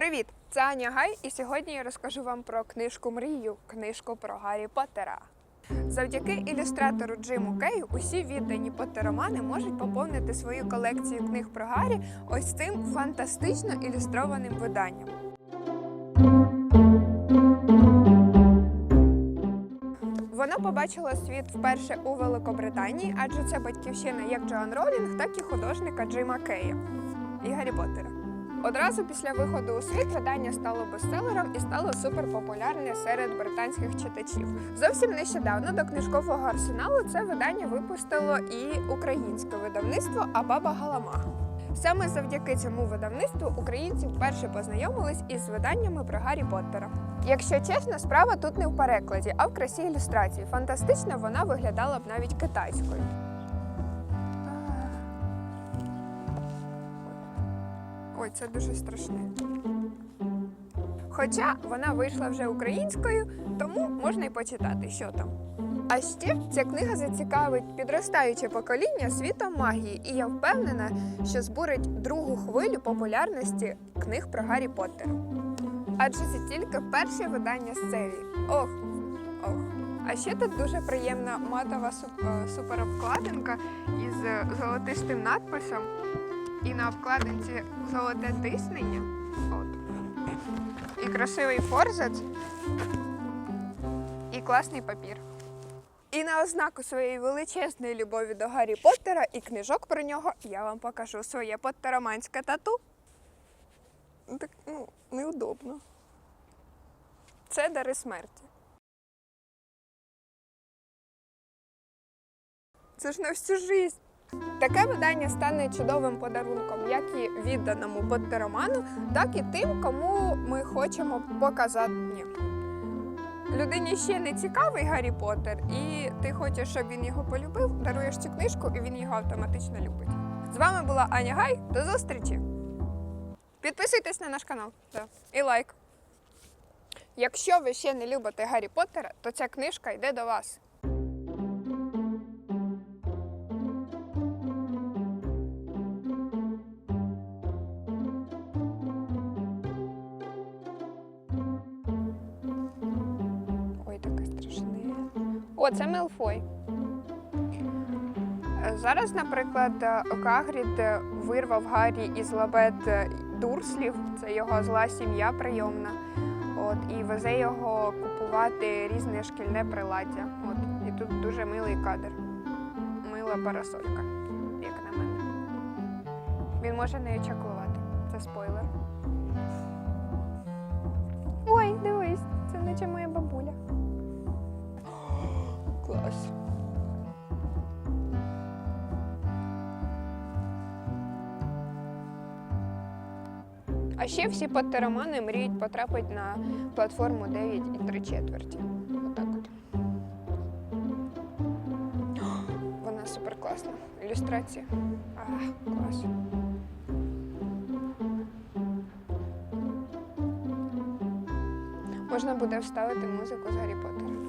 Привіт! Це Аня Гай, і сьогодні я розкажу вам про книжку Мрію, книжку про Гаррі Поттера. Завдяки ілюстратору Джиму Кею усі віддані Поттеромани можуть поповнити свою колекцію книг про Гаррі ось цим фантастично ілюстрованим виданням. Воно побачило світ вперше у Великобританії, адже це батьківщина як Джоан Ролінг, так і художника Джима Кея і Гаррі Поттера. Одразу після виходу у світ видання стало бестселером і стало суперпопулярне серед британських читачів. Зовсім нещодавно до книжкового арсеналу це видання випустило і українське видавництво Абаба Галамага. Саме завдяки цьому видавництву українці вперше познайомились із виданнями про Гаррі Поттера. Якщо чесно, справа тут не в перекладі, а в красі ілюстрації. Фантастично вона виглядала б навіть китайською. Ой, це дуже страшне. Хоча вона вийшла вже українською, тому можна й почитати, що там. А ще ця книга зацікавить підростаюче покоління світом магії, і я впевнена, що збурить другу хвилю популярності книг про Гаррі Поттера. Адже це тільки перше видання з серії. Ох, ох. А ще тут дуже приємна матова суп- е, суперобкладинка із е, золотистим надписом. І на обкладинці золоте тиснення. От. І красивий форзац. І класний папір. І на ознаку своєї величезної любові до Гаррі Поттера і книжок про нього я вам покажу своє поттероманське тату. Так, ну, неудобно. Це дари смерті. Це ж на всю жизнь. Таке видання стане чудовим подарунком як і відданому поттероману, так і тим, кому ми хочемо показати. Ні. Людині ще не цікавий Гаррі Поттер, і ти хочеш, щоб він його полюбив, даруєш цю книжку, і він його автоматично любить. З вами була Аня Гай. До зустрічі! Підписуйтесь на наш канал да. і лайк. Якщо ви ще не любите Гаррі Поттера, то ця книжка йде до вас. О, це Мелфой. Зараз, наприклад, Кагрід вирвав Гаррі із лабет Дурслів, це його зла сім'я прийомна. От, і везе його купувати різне шкільне приладдя. От, і тут дуже милий кадр. Мила парасолька, як на мене. Він може нею чаклувати. Це спойлер. Ой, дивись, це наче моя бабуля. Клас. А ще всі поттеромани мріють потрапити на платформу 9 і 3 четверті. Отак от. Вона супер класна. Ілюстрація. А, клас. Можна буде вставити музику з Гаррі Поттера.